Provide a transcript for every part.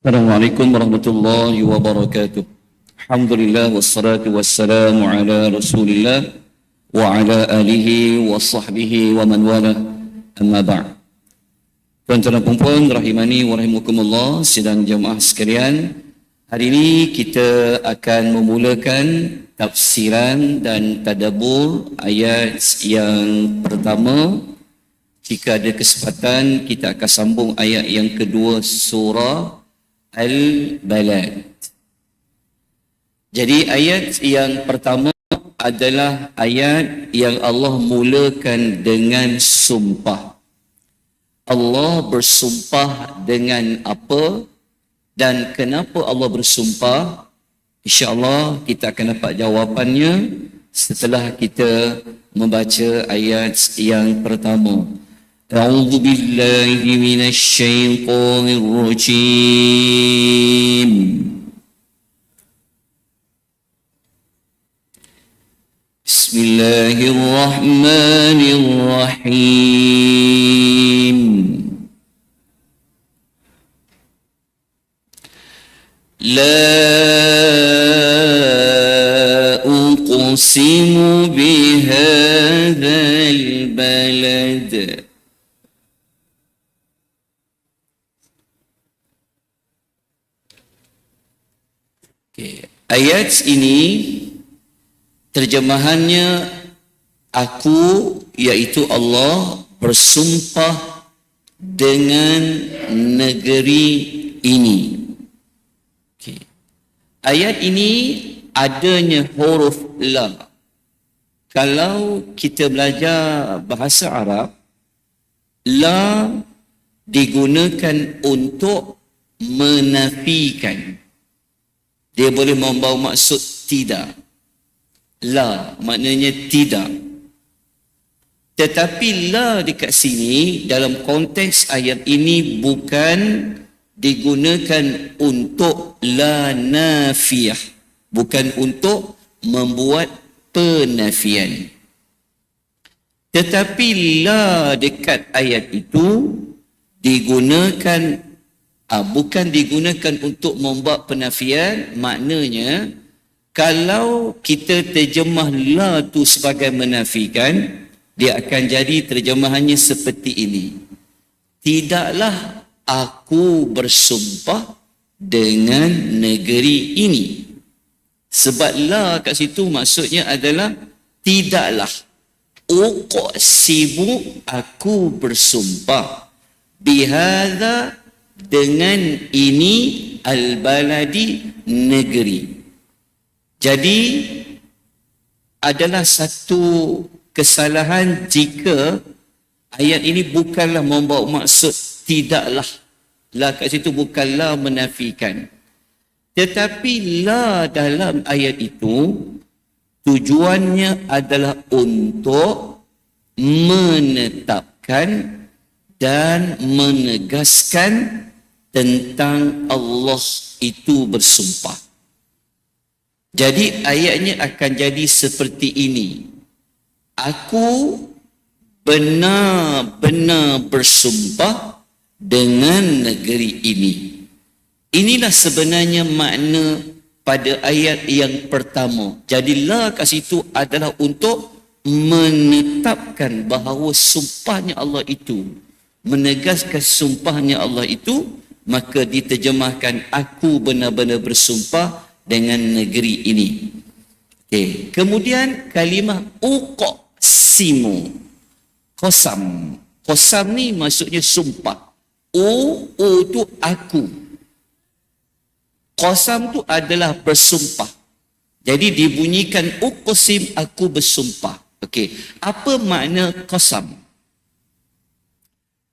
Assalamualaikum warahmatullahi wabarakatuh. Alhamdulillah wassalatu wassalamu ala Rasulillah wa ala alihi wa sahbihi wa man wala. Amma ba'd. Tuan-tuan dan puan rahimani wa rahimakumullah sidang jemaah sekalian. Hari ini kita akan memulakan tafsiran dan tadabbur ayat yang pertama. Jika ada kesempatan kita akan sambung ayat yang kedua surah Al-Balad. Jadi ayat yang pertama adalah ayat yang Allah mulakan dengan sumpah. Allah bersumpah dengan apa dan kenapa Allah bersumpah? InsyaAllah kita akan dapat jawapannya setelah kita membaca ayat yang pertama. أعوذ بالله من الشيطان الرجيم. بسم الله الرحمن الرحيم. لا أقسم بهذا البلد Ayat ini terjemahannya aku iaitu Allah bersumpah dengan negeri ini. Okay. Ayat ini adanya huruf la. Kalau kita belajar bahasa Arab, la digunakan untuk menafikan. Dia boleh membawa maksud tidak. La maknanya tidak. Tetapi la dekat sini dalam konteks ayat ini bukan digunakan untuk la nafiyah. Bukan untuk membuat penafian. Tetapi la dekat ayat itu digunakan uh, bukan digunakan untuk membuat penafian maknanya kalau kita terjemah la tu sebagai menafikan dia akan jadi terjemahannya seperti ini. Tidaklah aku bersumpah dengan negeri ini. Sebab la kat situ maksudnya adalah tidaklah. Uqsimu aku bersumpah. Bihadza dengan ini al-baladi negeri. Jadi adalah satu kesalahan jika ayat ini bukanlah membawa maksud tidaklah. La kat situ bukanlah menafikan. Tetapi la dalam ayat itu tujuannya adalah untuk menetapkan dan menegaskan tentang Allah itu bersumpah. Jadi ayatnya akan jadi seperti ini. Aku benar-benar bersumpah dengan negeri ini. Inilah sebenarnya makna pada ayat yang pertama. Jadi la kat situ adalah untuk menetapkan bahawa sumpahnya Allah itu menegaskan sumpahnya Allah itu maka diterjemahkan aku benar-benar bersumpah dengan negeri ini. Okay. Kemudian kalimah uqsimu. Qasam. Qasam ni maksudnya sumpah. U, u tu aku. Qasam tu adalah bersumpah. Jadi dibunyikan uqsim aku bersumpah. Okey. Apa makna qasam?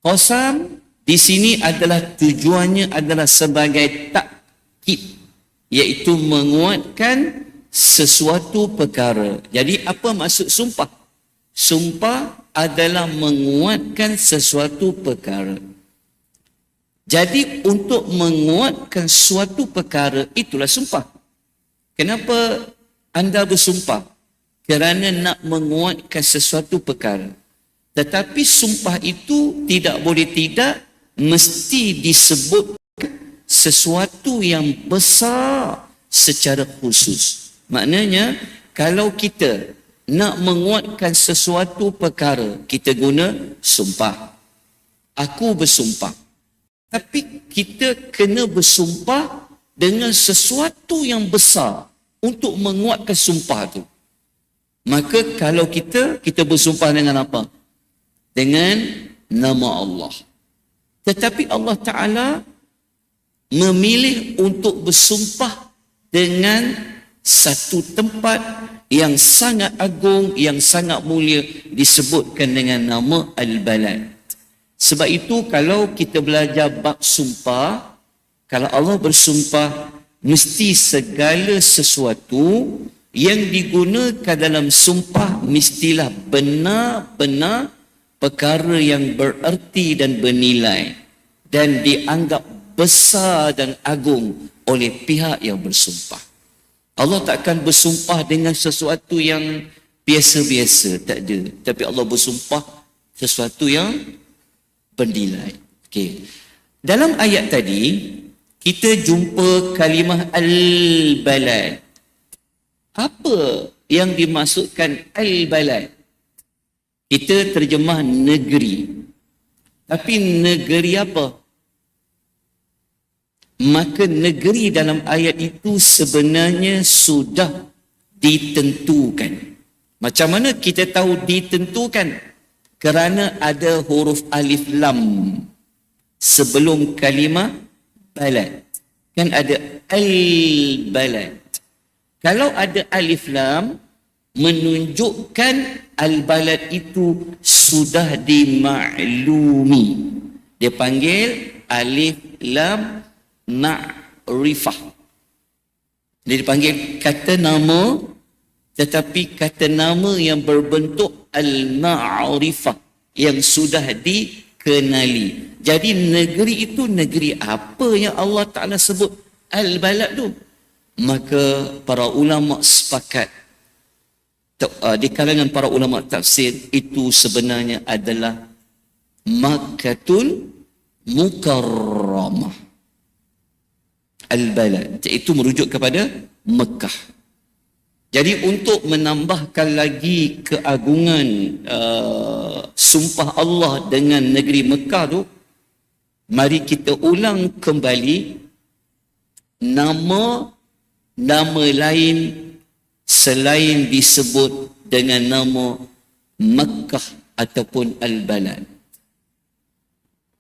Qasam di sini adalah tujuannya adalah sebagai takkid iaitu menguatkan sesuatu perkara. Jadi apa maksud sumpah? Sumpah adalah menguatkan sesuatu perkara. Jadi untuk menguatkan suatu perkara itulah sumpah. Kenapa anda bersumpah? Kerana nak menguatkan sesuatu perkara. Tetapi sumpah itu tidak boleh tidak mesti disebut sesuatu yang besar secara khusus. Maknanya kalau kita nak menguatkan sesuatu perkara, kita guna sumpah. Aku bersumpah. Tapi kita kena bersumpah dengan sesuatu yang besar untuk menguatkan sumpah tu. Maka kalau kita, kita bersumpah dengan apa? Dengan nama Allah. Tetapi Allah Ta'ala memilih untuk bersumpah dengan satu tempat yang sangat agung, yang sangat mulia disebutkan dengan nama Al-Balad. Sebab itu kalau kita belajar bab sumpah, kalau Allah bersumpah, mesti segala sesuatu yang digunakan dalam sumpah mestilah benar-benar perkara yang bererti dan bernilai dan dianggap besar dan agung oleh pihak yang bersumpah. Allah takkan bersumpah dengan sesuatu yang biasa-biasa, tak ada. Tapi Allah bersumpah sesuatu yang bernilai. Okay. Dalam ayat tadi, kita jumpa kalimah al-balad. Apa yang dimaksudkan al-balad? Kita terjemah negeri. Tapi negeri apa? maka negeri dalam ayat itu sebenarnya sudah ditentukan. Macam mana kita tahu ditentukan? Kerana ada huruf alif lam sebelum kalimah balad. Kan ada al-balad. Kalau ada alif lam, menunjukkan al-balad itu sudah dimaklumi. Dia panggil alif lam ma'rifah. Dia dipanggil kata nama tetapi kata nama yang berbentuk al-ma'rifah yang sudah dikenali. Jadi negeri itu negeri apa yang Allah Ta'ala sebut al-balad tu? Maka para ulama sepakat di kalangan para ulama tafsir itu sebenarnya adalah Makkatun Mukarramah al-balad iaitu merujuk kepada Mekah. Jadi untuk menambahkan lagi keagungan uh, sumpah Allah dengan negeri Mekah tu mari kita ulang kembali nama nama lain selain disebut dengan nama Mekah ataupun Al-Balad.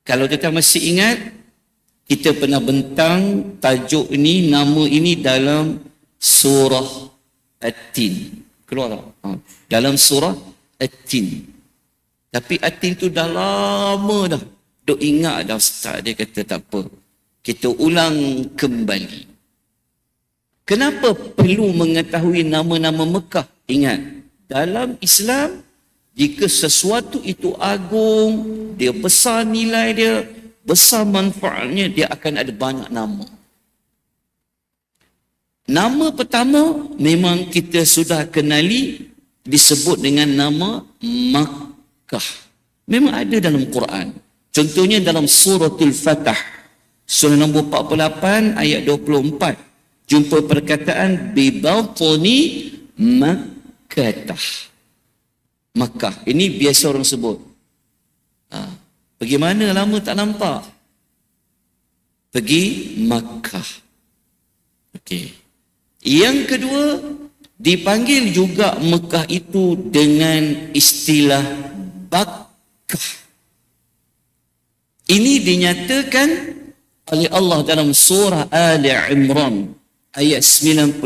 Kalau kita masih ingat kita pernah bentang tajuk ini, nama ini dalam surah At-Tin. Keluar tak? Ha. Dalam surah At-Tin. Tapi At-Tin tu dah lama dah. Duk ingat dah Ustaz. Dia kata tak apa. Kita ulang kembali. Kenapa perlu mengetahui nama-nama Mekah? Ingat, dalam Islam, jika sesuatu itu agung, dia besar nilai dia, besar manfaatnya dia akan ada banyak nama. Nama pertama memang kita sudah kenali disebut dengan nama Makkah. Memang ada dalam Quran. Contohnya dalam suratul Fatah. Surah nombor 48 ayat 24. Jumpa perkataan Bibatoni Makkah. Makkah. Ini biasa orang sebut. Ha. Bagaimana lama tak nampak? Pergi Makkah. Okey. Yang kedua, dipanggil juga Mekah itu dengan istilah Bakkah. Ini dinyatakan oleh Allah dalam surah Ali Imran ayat 96.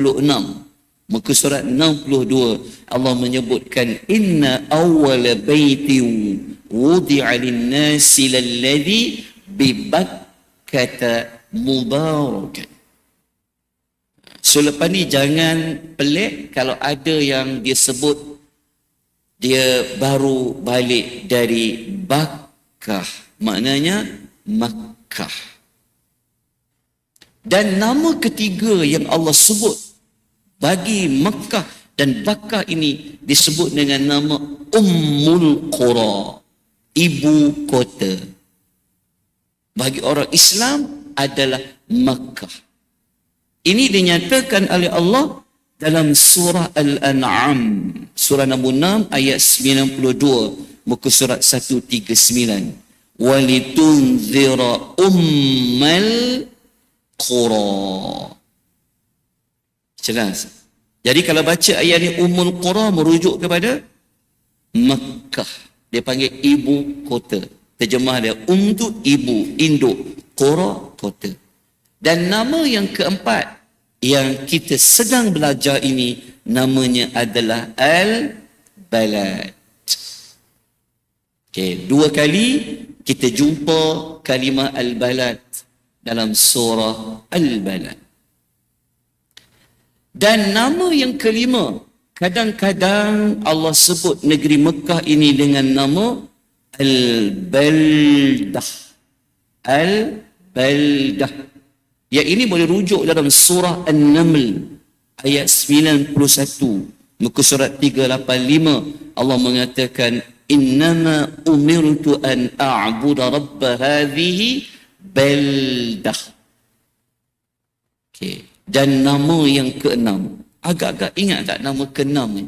Muka surat 62 Allah menyebutkan inna awwala baiti wudi'a lin-nasi lalladhi bi Bakkah mubarakan. So lepas ni jangan pelik kalau ada yang dia sebut dia baru balik dari Bakkah. Maknanya Makkah. Dan nama ketiga yang Allah sebut bagi Mekah dan Bakah ini disebut dengan nama Ummul Qura, ibu kota. Bagi orang Islam adalah Makkah. Ini dinyatakan oleh Allah dalam surah Al-An'am. Surah nombor 6 ayat 92. Muka surat 139. Walitunzira ummal qura. Jelas. Jadi kalau baca ayat ini Ummul Qura merujuk kepada Makkah. Dia panggil ibu kota. Terjemah dia Um tu ibu, induk, Qura kota. Dan nama yang keempat yang kita sedang belajar ini namanya adalah Al-Balad. Okay, dua kali kita jumpa kalimah Al-Balad dalam surah Al-Balad. Dan nama yang kelima, kadang-kadang Allah sebut negeri Mekah ini dengan nama Al-Baldah. Al-Baldah. Ya ini boleh rujuk dalam surah An-Naml ayat 91. Muka surat 385 Allah mengatakan innama umirtu an a'budu rabb hadhihi baldah. Okay. Dan nama yang keenam. Agak-agak ingat tak nama keenam ni?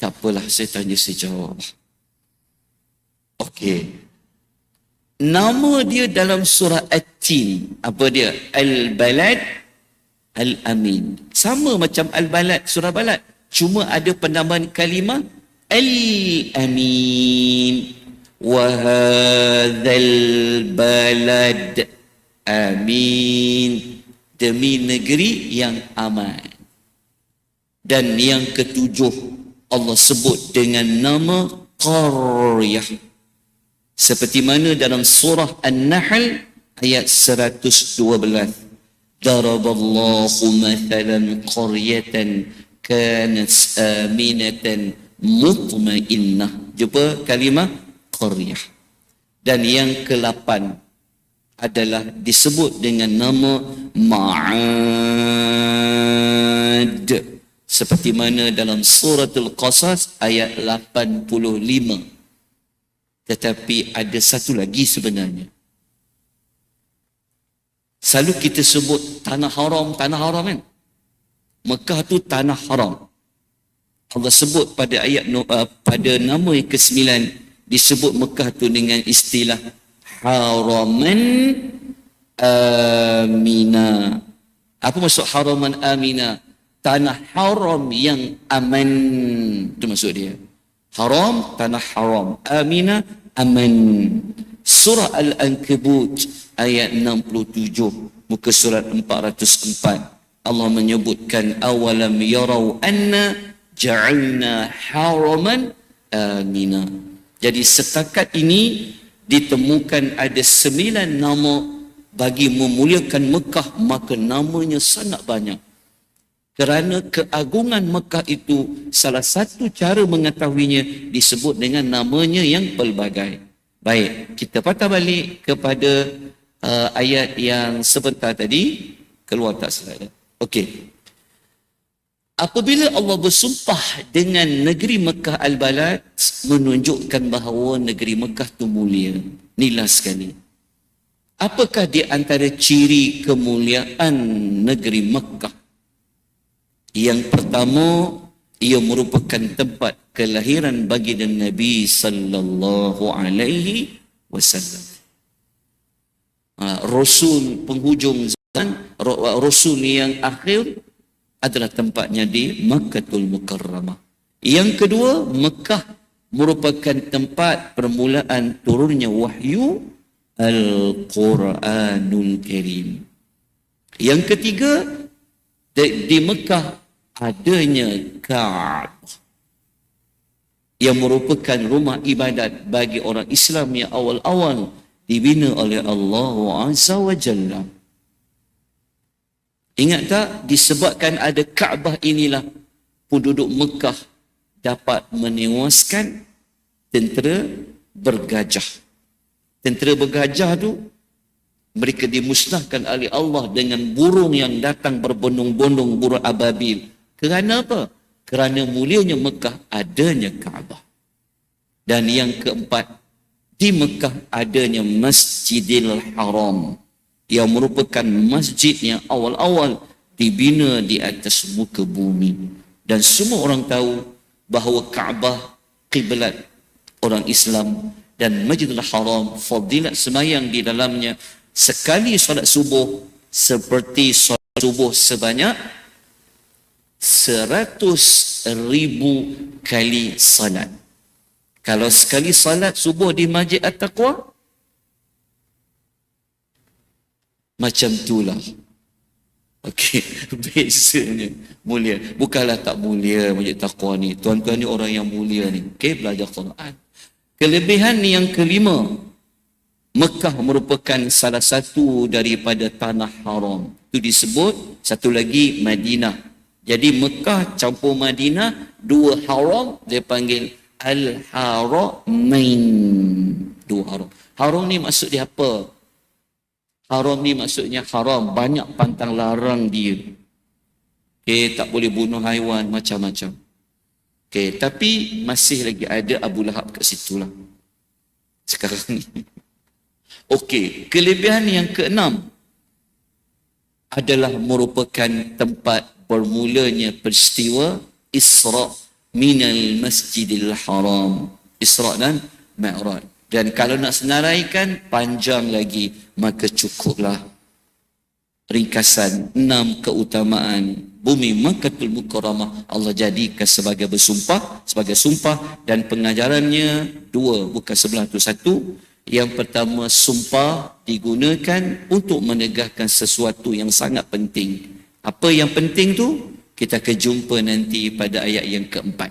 Tak apalah, saya tanya saya jawab. Okey. Nama dia dalam surah At-Tin. Apa dia? Al-Balad Al-Amin. Sama macam Al-Balad, surah Balad. Cuma ada penambahan kalimah Al-Amin. Wahadhal balad Amin. Demi negeri yang aman. Dan yang ketujuh, Allah sebut dengan nama Qaryah. Seperti mana dalam surah An-Nahl ayat 112. Daraballahu mathalan qaryatan kanat aminatan mutmainnah. Jumpa kalimah qaryah. Dan yang ke-8 adalah disebut dengan nama Ma'ad. Seperti mana dalam suratul Qasas ayat 85 tetapi ada satu lagi sebenarnya. Selalu kita sebut tanah haram tanah haram kan? Mekah tu tanah haram. Allah sebut pada ayat uh, pada nama yang ke-9 disebut Mekah tu dengan istilah haraman amina. Apa maksud haraman amina? Tanah haram yang aman. Itu maksud dia. Haram, tanah haram. Amina, aman. Surah Al-Ankabut ayat 67. Muka surat 404. Allah menyebutkan awalam yarau anna ja'alna haraman amina. Jadi setakat ini ditemukan ada sembilan nama bagi memuliakan Mekah maka namanya sangat banyak. Kerana keagungan Mekah itu salah satu cara mengetahuinya disebut dengan namanya yang pelbagai. Baik kita patah balik kepada uh, ayat yang sebentar tadi. Keluar tak selada okey Apabila Allah bersumpah dengan negeri Mekah Al-Balad menunjukkan bahawa negeri Mekah itu mulia. Inilah sekali. Apakah di antara ciri kemuliaan negeri Mekah? Yang pertama, ia merupakan tempat kelahiran bagi Nabi sallallahu alaihi wasallam. Ha, Rasul penghujung zaman, Rasul yang akhir adalah tempatnya di Makkatul Mukarramah. Yang kedua, Mekah merupakan tempat permulaan turunnya wahyu Al-Quranul Karim. Yang ketiga, di, di Mekah adanya Ka'bah yang merupakan rumah ibadat bagi orang Islam yang awal-awal dibina oleh Allah Azza wa Jalla. Ingat tak disebabkan ada Kaabah inilah penduduk Mekah dapat menewaskan tentera bergajah. Tentera bergajah tu mereka dimusnahkan oleh Allah dengan burung yang datang berbondong-bondong burung ababil. Kerana apa? Kerana mulianya Mekah adanya Kaabah. Dan yang keempat, di Mekah adanya Masjidil Haram yang merupakan masjid yang awal-awal dibina di atas muka bumi dan semua orang tahu bahawa Kaabah kiblat orang Islam dan Masjidil Haram fadilat semayang di dalamnya sekali solat subuh seperti solat subuh sebanyak seratus ribu kali salat. Kalau sekali salat subuh di Masjid At-Taqwa, macam itulah. Okey, bezanya mulia. Bukanlah tak mulia Masjid Taqwa ni. Tuan-tuan ni orang yang mulia ni. Okey, belajar Quran. Kelebihan yang kelima, Mekah merupakan salah satu daripada tanah haram. Itu disebut satu lagi Madinah. Jadi Mekah campur Madinah, dua haram dia panggil Al-Haramain. Dua haram. Haram ni maksud dia apa? Haram ni maksudnya haram. Banyak pantang larang dia. Okay, tak boleh bunuh haiwan macam-macam. Okay, tapi masih lagi ada Abu Lahab kat situ lah. Sekarang ni. Okey, kelebihan yang keenam adalah merupakan tempat bermulanya peristiwa Isra' minal Masjidil Haram. Isra' dan Mi'raj. Dan kalau nak senaraikan panjang lagi maka cukuplah ringkasan enam keutamaan bumi Makkatul Mukarramah. Allah jadikan sebagai bersumpah sebagai sumpah. Dan pengajarannya dua bukan sebelah tu satu. Yang pertama sumpah digunakan untuk menegakkan sesuatu yang sangat penting. Apa yang penting tu? Kita akan jumpa nanti pada ayat yang keempat.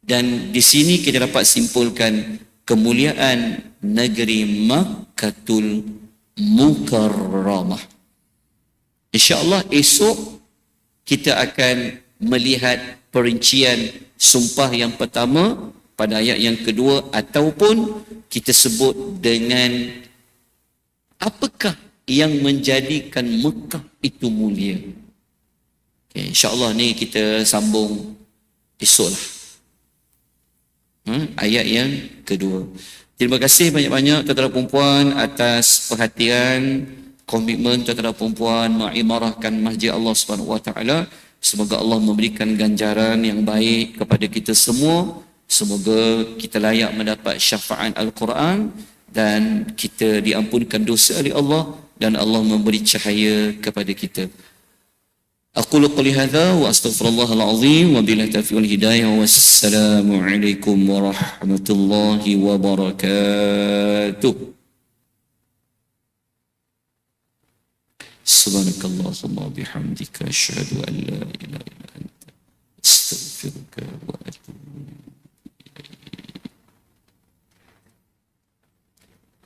Dan di sini kita dapat simpulkan kemuliaan negeri Makkatul Mukarramah. InsyaAllah esok kita akan melihat perincian sumpah yang pertama pada ayat yang kedua ataupun kita sebut dengan apakah yang menjadikan Mekah itu mulia. Okay, InsyaAllah ni kita sambung esok lah. Hmm, ayat yang kedua. Terima kasih banyak-banyak tuan-tuan perempuan atas perhatian, komitmen tuan-tuan perempuan mengimarahkan masjid Allah Subhanahu Wa Taala. Semoga Allah memberikan ganjaran yang baik kepada kita semua. Semoga kita layak mendapat syafaat Al-Quran dan kita diampunkan dosa oleh Allah dan Allah memberi cahaya kepada kita. أقول قولي هذا وأستغفر الله العظيم وبلا توفيق الهداية والسلام عليكم ورحمة الله وبركاته. سبحانك اللهم وبحمدك أشهد أن لا إله إلا أنت أستغفرك